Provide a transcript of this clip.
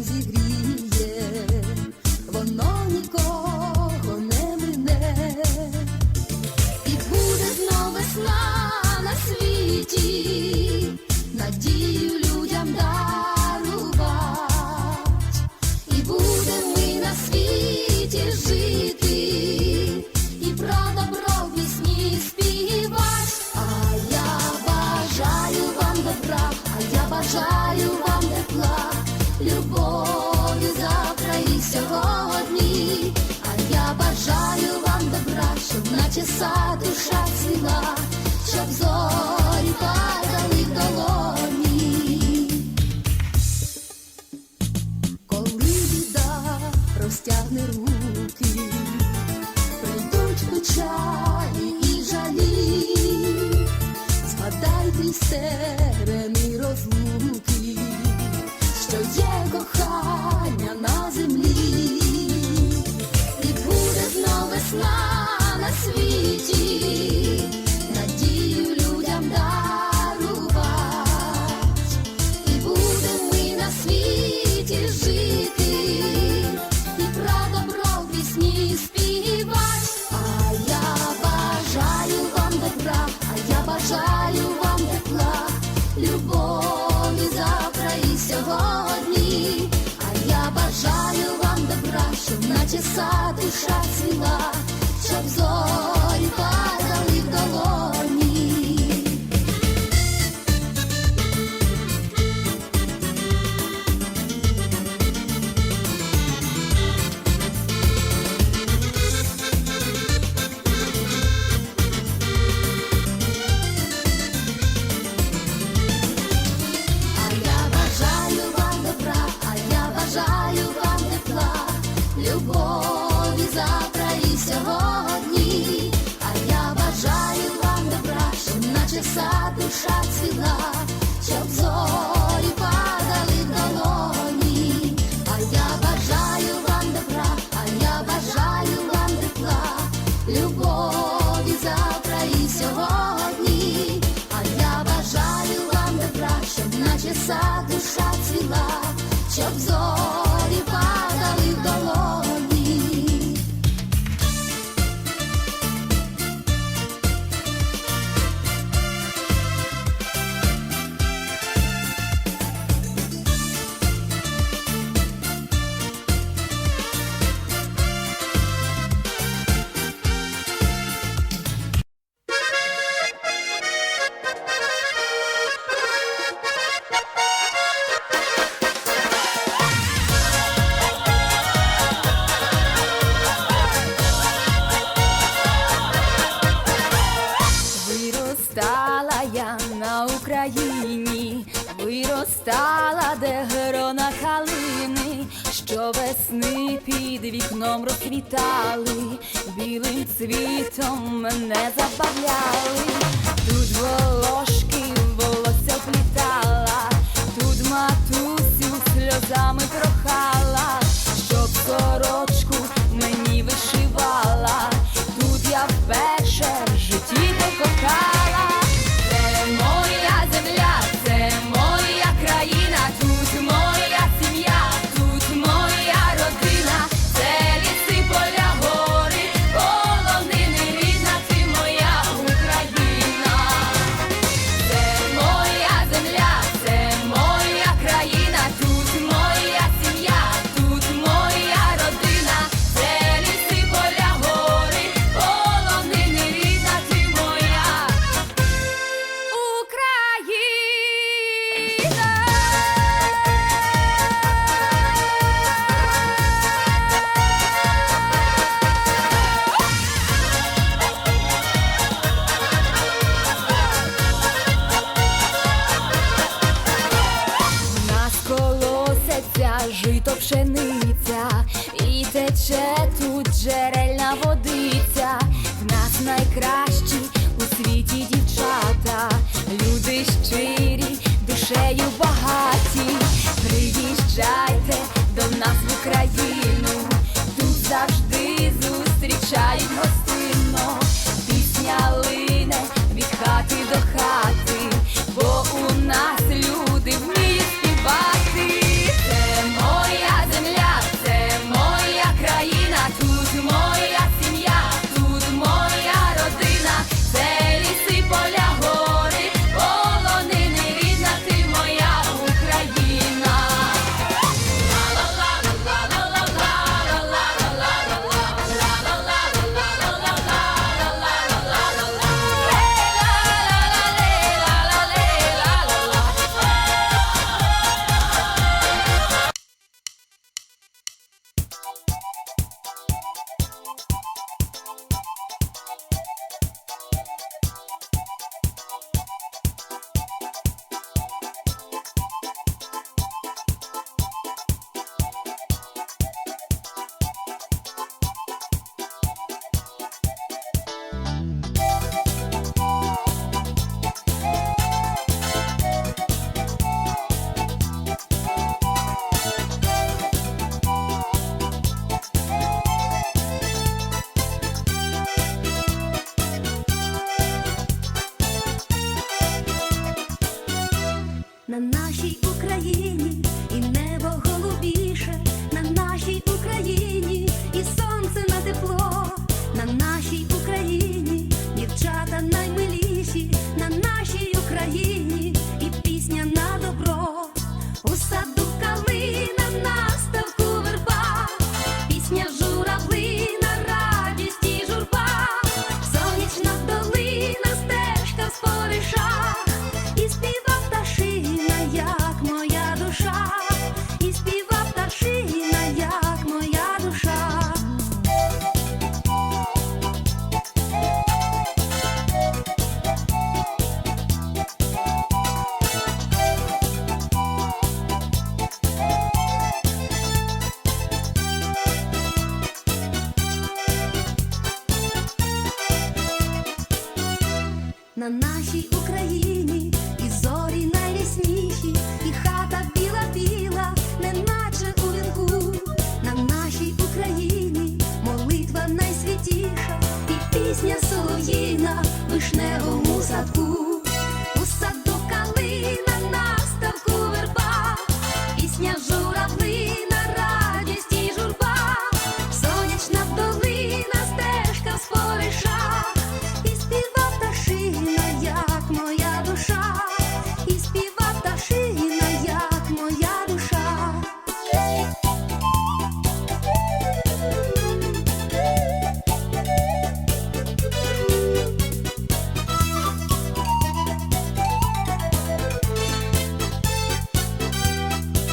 e gritos. часа душа ціла, щоб зорі падали в долоні, коли біда розтягне руки, прийдуть печалі і жалі, згадайте й стерени розлуки. Сатиша цвіла. вся душа цвіла. Україні виростала, де грона калини, що весни під вікном розквітали, білим цвітом мене забавляли, тут волошки. Пшениця, і тече тут джерельна водиця. В нас найкращі у світі дівчата, люди щирі, душею багаті. Приїжджайте до нас в Україну,